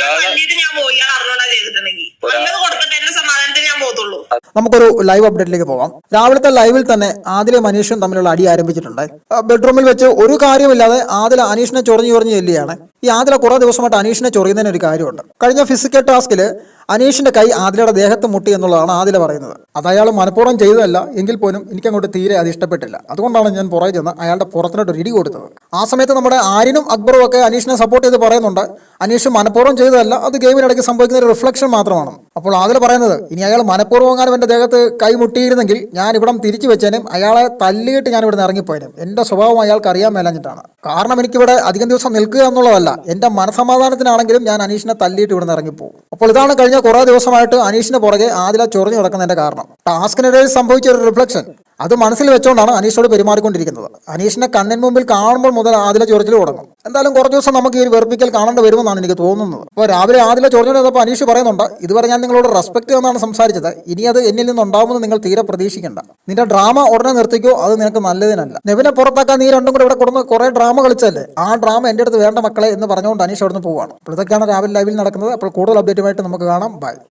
ഞാൻ പോയി. അറിഞ്ഞോണ്ടാ ചെയ്തിട്ടുണ്ടെങ്കിൽ. നമുക്കൊരു ലൈവ് അപ്ഡേറ്റിലേക്ക് പോവാം. രാവിലത്തെ ലൈവിൽ തന്നെ ആദിലും അനീഷും തമ്മിലുള്ള അടി ആരംഭിച്ചിട്ടുണ്ട്. ബെഡ്റൂമിൽ വെച്ച് ഒരു കാര്യമില്ലാതെ ആദില അനീഷിനെ ചൊറിഞ്ഞു ചൊറിഞ്ഞ് ചെല്ലുകയാണ്. ഈ ആദില കുറെ ദിവസമായിട്ട് അനീഷിനെ ചൊറിയുന്നതിന് ഒരു കാര്യമുണ്ട്. കഴിഞ്ഞ ഫിസിക്കൽ ടാസ്കിൽ അനീഷിന്റെ കൈ ആദിലയുടെ ദേഹത്ത് മുട്ടി എന്നുള്ളതാണ് ആദില പറയുന്നത്. അത് അയാൾ മനഃപൂർവം ചെയ്തതല്ല എങ്കിൽ പോലും എനിക്ക് അങ്ങോട്ട് തീരെ അത് ഇഷ്ടപ്പെട്ടില്ല. അതുകൊണ്ടാണ് ഞാൻ പുറകെ ചെന്ന് അയാളുടെ പുറത്തിനോട്ട് ഇടി കൊടുത്തത്. ആ സമയത്ത് നമ്മുടെ ആര്യനും അക്ബറും ഒക്കെ അനീഷിനെ സപ്പോർട്ട് ചെയ്ത് പറയുന്നുണ്ട്. അനീഷ് മനഃപൂർവം ചെയ്തതല്ല അത് ഗെയിമിനിടയ്ക്ക് സംഭവിക്കുന്ന ഒരു റിഫ്ലക്ഷൻ മാത്രമാണ്. അപ്പോൾ അതിൽ പറയുന്നത് ഇനി അയാൾ മനഃപൂർവം എന്റെ ദേഹത്ത് കൈമുട്ടിയിരുന്നെങ്കിൽ ഞാൻ ഇവിടം തിരിച്ചു വെച്ചേനും അയാളെ തല്ലിയിട്ട് ഞാൻ ഇവിടുന്ന് ഇറങ്ങിപ്പോയനും. എന്റെ സ്വഭാവം അയാൾക്ക് അറിയാൻ മേലഞ്ഞിട്ടാണ്. കാരണം എനിക്കിവിടെ അധികം ദിവസം നിൽക്കുക എന്നുള്ളതല്ല എന്റെ മനസമാധാനത്തിനാണെങ്കിലും ഞാൻ അനീഷിനെ തല്ലിയിട്ട് ഇവിടുന്ന് ഇറങ്ങിപ്പോകും. അപ്പോൾ ഇതാണ് കഴിഞ്ഞ കുറേ ദിവസമായിട്ട് അനീഷിന് പുറകെ ആദില ചൊറിഞ്ഞു കിടക്കുന്നതിന്റെ കാരണം. ടാസ്കിനിടയിൽ സംഭവിച്ച ഒരു റിഫ്ലക്ഷൻ. അത് മനസ്സിൽ വെച്ചുകൊണ്ടാണ് അനീഷോട് പെരുമാറിക്കൊണ്ടിരിക്കുന്നത്. അനീഷിനെ കണ്ണിന് മുമ്പിൽ കാണുമ്പോൾ മുതൽ ആദില ചൊറിച്ചിൽ തുടങ്ങും. എന്തായാലും കുറച്ച് ദിവസം നമുക്ക് ഈ വെറുപ്പിക്കൽ കാണേണ്ടി വരുമെന്നാണ് എനിക്ക് തോന്നുന്നത്. അപ്പോൾ രാവിലെ ആദില ചോദിച്ചപ്പോൾ അനീഷ് പറയുന്നുണ്ട് ഇതുവരെ ഞാൻ നിങ്ങളോട് റെസ്പെക്ട് എന്നാണ് സംസാരിച്ചത്. ഇനി അത് എന്നിൽ നിന്നുണ്ടാവുമെന്ന് നിങ്ങൾ തീരെ പ്രതീക്ഷിക്കേണ്ട. നിന്റെ ഡ്രാമ ഉടനെ നിർത്തിക്കോ അത് നിനക്ക് നല്ലതിനല്ല. നെവിനെ പുറത്താക്കാൻ നീ രണ്ടും കൂടെ ഇവിടെ കൊടുന്ന് കുറേ ഡ്രാമ കളിച്ചല്ലേ ആ ഡ്രാമ എന്റെ അടുത്ത് വേണ്ട മക്കളെ എന്ന് പറഞ്ഞുകൊണ്ട് അനീഷ് അവിടുന്ന് പോവുകയാണ് അപ്പോൾ ഇതൊക്കെയാണ് രാവിലെ ലൈവിൽ നടക്കുന്നത്. അപ്പോൾ കൂടുതൽ അപ്ഡേറ്റുമായിട്ട് നമുക്ക് കാണാം. ബൈ